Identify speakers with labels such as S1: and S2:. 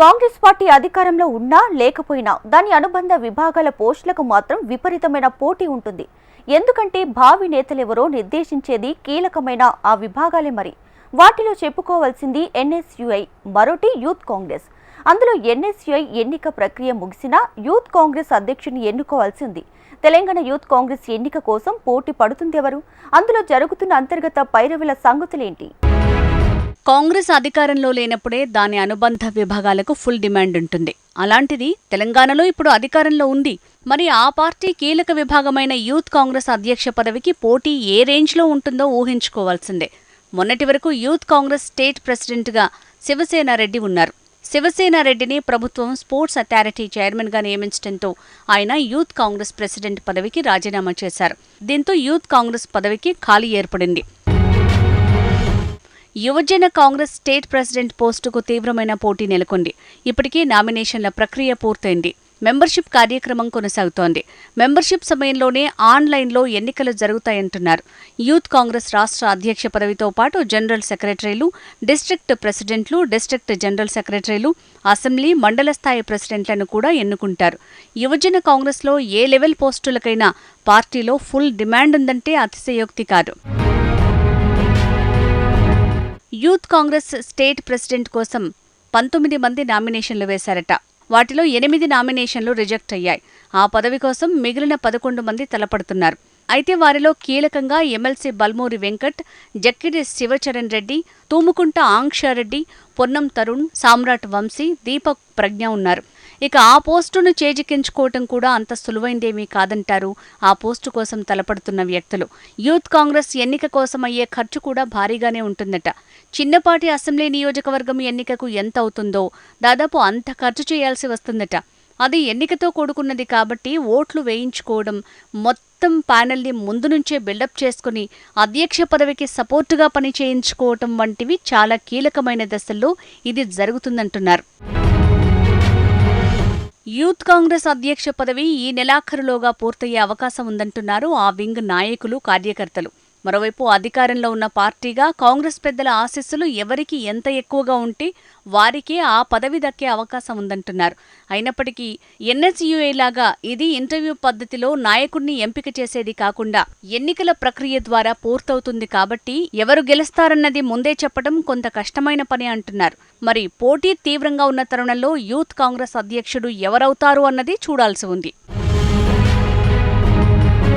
S1: Congress party అధికారంలో ఉన్నా లేకపోయినా దాని అనుబంధ విభాగాల పోస్టులకు మాత్రం విపరీతమైన పోటీ ఉంటుంది. ఎందుకంటే భావి నేతలెవరో నిర్దేశించేది కీలకమైన ఆ విభాగాలే మరి. వాటిలో చెప్పుకోవాల్సింది ఎన్ఎస్యుఐ మరోటి యూత్ కాంగ్రెస్. అందులో ఎన్ఎస్యుఐ ఎన్నిక ప్రక్రియ ముగిసినా యూత్ కాంగ్రెస్ అధ్యక్షుని ఎన్నుకోవాల్సి ఉంది. తెలంగాణ యూత్ కాంగ్రెస్ ఎన్నిక కోసం పోటీ పడుతుందెవరు? అందులో జరుగుతున్న అంతర్గత పైరవుల సంగతులేంటి?
S2: కాంగ్రెస్ అధికారంలో లేనప్పుడే దాని అనుబంధ విభాగాలకు ఫుల్ డిమాండ్ ఉంటుంది. అలాంటిది తెలంగాణలో ఇప్పుడు అధికారంలో ఉంది. మరి ఆ పార్టీ కీలక విభాగమైన యూత్ కాంగ్రెస్ అధ్యక్ష పదవికి పోటీ ఏ రేంజ్లో ఉంటుందో ఊహించుకోవాల్సిందే. మొన్నటి వరకు యూత్ కాంగ్రెస్ స్టేట్ ప్రెసిడెంట్గా శివసేన రెడ్డి ఉన్నారు. శివసేన రెడ్డిని ప్రభుత్వం స్పోర్ట్స్ అథారిటీ చైర్మన్గా నియమించడంతో ఆయన యూత్ కాంగ్రెస్ ప్రెసిడెంట్ పదవికి రాజీనామా చేశారు. దీంతో యూత్ కాంగ్రెస్ పదవికి ఖాళీ ఏర్పడింది. యువజన కాంగ్రెస్ స్టేట్ ప్రెసిడెంట్ పోస్టుకు తీవ్రమైన పోటీ నెలకొంది. ఇప్పటికీ నామినేషన్ల ప్రక్రియ పూర్తయింది. మెంబర్షిప్ కార్యక్రమం కొనసాగుతోంది. మెంబర్షిప్ సమయంలోనే ఆన్లైన్లో ఎన్నికలు జరుగుతాయంటున్నారు. యూత్ కాంగ్రెస్ రాష్ట్ర అధ్యక్ష పదవితో పాటు జనరల్ సెక్రటరీలు డిస్ట్రిక్ట్ ప్రెసిడెంట్లు డిస్ట్రిక్ట్ జనరల్ సెక్రటరీలు అసెంబ్లీ మండల స్థాయి ప్రెసిడెంట్లను కూడా ఎన్నుకుంటారు. యువజన కాంగ్రెస్లో ఏ లెవెల్ పోస్టులకైనా పార్టీలో ఫుల్ డిమాండ్ ఉందంటే అతిశయోక్తి కాదు. యూత్ కాంగ్రెస్ స్టేట్ ప్రెసిడెంట్ కోసం పంతొమ్మిది మంది నామినేషన్లు వేశారట. వాటిలో ఎనిమిది నామినేషన్లు రిజెక్ట్ అయ్యాయి. ఆ పదవి కోసం మిగిలిన పదకొండు మంది తలపడుతున్నారు. అయితే వారిలో కీలకంగా ఎమ్మెల్సీ బల్మూరి వెంకట్ జక్కిడి శివచరణ్ రెడ్డి తూముకుంట ఆంక్షారెడ్డి పొన్నం తరుణ్ సామ్రాట్ వంశీ దీపక్ ప్రజ్ఞ ఉన్నారు. ఇక ఆ పోస్టును చేజిక్కించుకోవటం కూడా అంత సులువైందేమీ కాదంటారు ఆ పోస్టు కోసం తలపడుతున్న వ్యక్తులు. యూత్ కాంగ్రెస్ ఎన్నిక కోసం అయ్యే ఖర్చు కూడా భారీగానే ఉంటుందట. చిన్నపాటి అసెంబ్లీ నియోజకవర్గం ఎన్నికకు ఎంత అవుతుందో దాదాపు అంత ఖర్చు చేయాల్సి వస్తుందట. అది ఎన్నికతో కూడుకున్నది కాబట్టి ఓట్లు వేయించుకోవడం మొత్తం ప్యానెల్ని ముందు నుంచే బిల్డప్ చేసుకుని అధ్యక్ష పదవికి సపోర్టుగా పని చేయించుకోవటం వంటివి చాలా కీలకమైన దశల్లో ఇది జరుగుతుందంటున్నారు. యూత్ కాంగ్రెస్ అధ్యక్ష పదవి ఈ నెలాఖరులోగా పూర్తయ్యే అవకాశం ఉందంటున్నారు ఆ వింగ్ నాయకులు కార్యకర్తలు. మరోవైపు అధికారంలో ఉన్న పార్టీగా కాంగ్రెస్ పెద్దల ఆశీస్సులు ఎవరికి ఎంత ఎక్కువగా ఉంటే వారికే ఆ పదవి దక్కే అవకాశం ఉందంటున్నారు. అయినప్పటికీ ఎన్ఎస్యుఏ లాగా ఇది ఇంటర్వ్యూ పద్ధతిలో నాయకుడిని ఎంపిక చేసేది కాకుండా ఎన్నికల ప్రక్రియ ద్వారా పూర్తవుతుంది కాబట్టి ఎవరు గెలుస్తారన్నది ముందే చెప్పడం కొంత కష్టమైన పని అంటున్నారు. మరి పోటీ తీవ్రంగా ఉన్న తరుణంలో యూత్ కాంగ్రెస్ అధ్యక్షుడు ఎవరవుతారు అన్నది చూడాల్సి ఉంది.